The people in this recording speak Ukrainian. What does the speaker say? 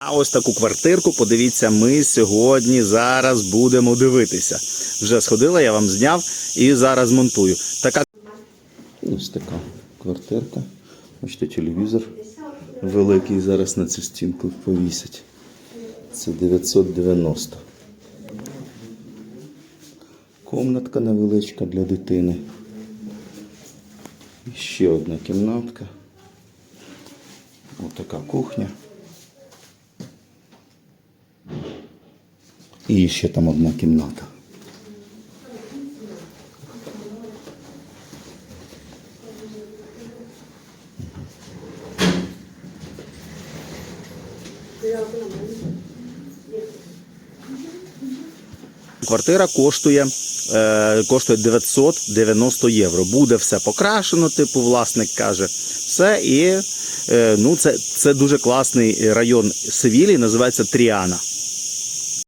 А ось таку квартирку, подивіться, ми сьогодні зараз будемо дивитися. Вже сходила, я вам зняв і зараз монтую. Така ось така квартирка. Бачите, телевізор великий зараз на цю стінку повісять. Це 990. Комнатка невеличка для дитини. І ще одна кімнатка. Ось така кухня. І ще там одна кімната. Квартира коштує, е, коштує 990 євро. Буде все покрашено, типу, власник каже. Все і е, ну, це, це дуже класний район Севілії, називається Тріана.